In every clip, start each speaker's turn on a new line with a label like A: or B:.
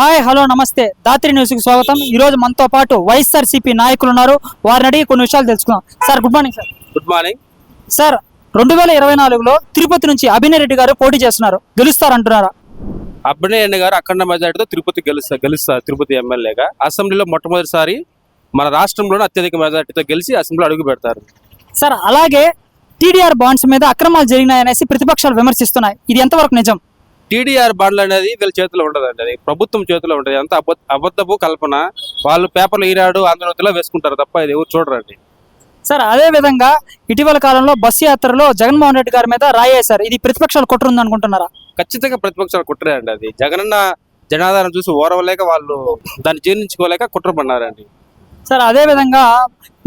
A: Hi hello నమస్తే. దాత్రి న్యూస్కి స్వాగతం. ఈ రోజు మనతో పాటు వైఎస్ఆర్సీపీ నాయకులు ఉన్నారు. వారిని అడిగి కొన్ని విషయాలు తెలుసుకుందాం. Sir good morning sir
B: good morning
A: sir రెండు వేల ఇరవై నాలుగులో తిరుపతి నుంచి అభినయ్ రెడ్డి గారు పోటీ చేస్తున్నారు. గెలుస్తారంటున్నారా?
B: అబ్బినే అన్న గారు అఖండ మెజార్టీతో తిరుపతి గెలుస్తా గెలుస్తారు తిరుపతి ఎమ్మెల్యేగా. అసెంబ్లీలో మొట్టమొదటిసారి మన రాష్ట్రంలోనే అత్యధిక మెజార్టీతో గెలిచి అసెంబ్లీలో అడుగు పెడతారు.
A: సార్ అలాగే టీడీఆర్ బాండ్స్ మీద అక్రమాలు జరిగినాయనేసి ప్రతిపక్షాలు విమర్శిస్తున్నాయి. ఇది ఎంతవరకు నిజం?
B: టీడీఆర్ బాండ్లు అనేది వీళ్ళ చేతిలో ఉండదండి అది. ప్రభుత్వం చేతిలో ఉంటుంది అంత అబద్ధ అబద్ధపు కల్పన వాళ్ళు పేపర్లు ఈనాడు ఆంధ్రజ్యోతిలో వేసుకుంటారు తప్ప ఇది ఎవరు చూడరండి.
A: సార్ అదే విధంగా ఇటీవల కాలంలో బస్సు యాత్రలో జగన్మోహన్ రెడ్డి గారి మీద రాయేశారు ఇది ప్రతిపక్షాలు కుట్రుంది అనుకుంటున్నారా?
B: ఖచ్చితంగా ప్రతిపక్షాలు కుట్రారండి అది. జగనన్న జనాధారం చూసి ఓరవలేక వాళ్ళు దాన్ని జీర్ణించుకోలేక కుట్ర పన్నారండి
A: సార్ అదే విధంగా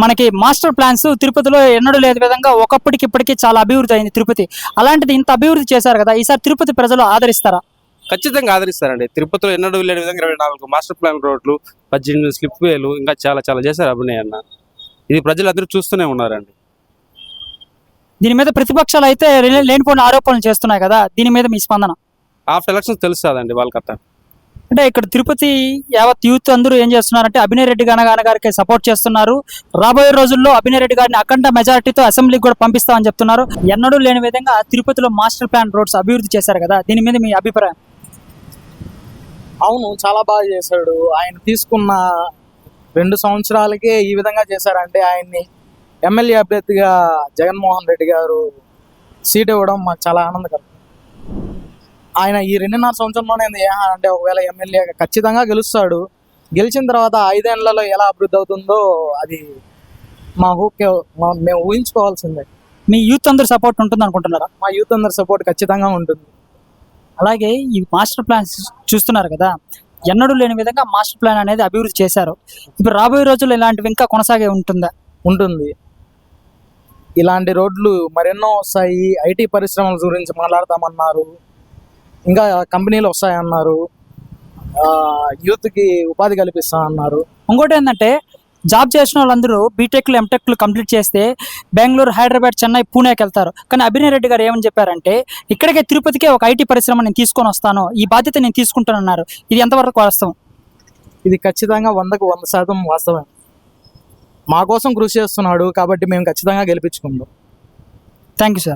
A: మనకి మాస్టర్ ప్లాన్స్ తిరుపతిలో ఎన్నడూ లేదు విధంగా ఒకప్పటికి ఇప్పటికి చాలా అభివృద్ధి అయింది తిరుపతి. అలాంటిది ఇంత అభివృద్ధి చేశారు కదా ఈసారి తిరుపతి ప్రజలు ఆదరిస్తారా?
B: ఖచ్చితంగా ఆదరిస్తారండి. తిరుపతిలో ఎన్నడూ లేని విధంగా ఇరవై నాలుగు మాస్టర్ ప్లాన్ రోడ్లు పద్దెనిమిది స్లిప్ వేలు ఇంకా చాలా చాలా చేశారు అభినయ్ అన్న. ఇది ప్రజలు అందరూ చూస్తూనే ఉన్నారండి.
A: దీని మీద ప్రతిపక్షాలు అయితే లేనిపోయిన ఆరోపణలు చేస్తున్నాయి కదా దీని మీద మీ స్పందన?
B: ఆఫ్టర్ ఎలక్షన్స్ తెలుస్తుందండి వాళ్ళకత్త.
A: అంటే ఇక్కడ తిరుపతి యావత్ యూత్ అందరూ ఏం చేస్తున్నారంటే అభినయ్ రెడ్డి గణగాన గారికి సపోర్ట్ చేస్తున్నారు. రాబోయే రోజుల్లో అభినయ్ రెడ్డి గారిని అఖండ మెజారిటీతో అసెంబ్లీకి కూడా పంపిస్తామని చెప్తున్నారు. ఎన్నడూ లేని విధంగా తిరుపతిలో మాస్టర్ ప్లాన్ రోడ్స్ అభివృద్ధి చేశారు కదా. దీని మీద మీ అభిప్రాయం?
C: అవును చాలా బాగా చేశాడు. ఆయన తీసుకున్న రెండు సంవత్సరాలకే ఈ విధంగా చేశారంటే ఆయన్ని ఎమ్మెల్యే అభ్యర్థిగా జగన్మోహన్ రెడ్డి గారు సీట్ ఇవ్వడం మాకు చాలా ఆనందకరం. ఆయన ఈ రెండున్నర సంవత్సరంలోనే ఏ అంటే ఒకవేళ ఎమ్మెల్యే ఖచ్చితంగా గెలుస్తాడు గెలిచిన తర్వాత ఐదేళ్ళలో ఎలా అభివృద్ధి అవుతుందో అది మా ఊకే మేము ఊహించుకోవాల్సిందే.
A: మీ యూత్ అందరూ సపోర్ట్ ఉంటుంది అనుకుంటున్నారా?
C: మా యూత్ అందరి సపోర్ట్ ఖచ్చితంగా ఉంటుంది.
A: అలాగే ఈ మాస్టర్ ప్లాన్ చూస్తున్నారు కదా ఎన్నడూ లేని విధంగా మాస్టర్ ప్లాన్ అనేది అభివృద్ధి చేశారు. ఇప్పుడు రాబోయే రోజుల్లో ఇలాంటివి ఇంకా కొనసాగే ఉంటుందా?
C: ఉంటుంది. ఇలాంటి రోడ్లు మరెన్నో వస్తాయి. ఐటీ పరిశ్రమల గురించి మాట్లాడతామన్నారు. ఇంకా కంపెనీలు వస్తాయన్నారు. యూత్కి ఉపాధి కల్పిస్తా అన్నారు
A: ఇంకోటి ఏంటంటే జాబ్ చేసిన వాళ్ళందరూ బీటెక్లు ఎంటెక్లు కంప్లీట్ చేస్తే బెంగళూరు హైదరాబాద్ చెన్నై పూణేకి వెళ్తారు. కానీ అభినయ్ రెడ్డి గారు ఏమని చెప్పారంటే ఇక్కడికే తిరుపతికే ఒక ఐటీ పరిశ్రమ నేను తీసుకొని వస్తాను. ఈ బాధ్యత నేను తీసుకుంటానన్నారు. ఇది ఎంతవరకు వాస్తవం?
C: ఇది ఖచ్చితంగా వందకు వంద శాతం వాస్తవం మా కోసం కృషి చేస్తున్నాడు కాబట్టి మేము ఖచ్చితంగా గెలిపించుకుందాం.
A: Thank you sir.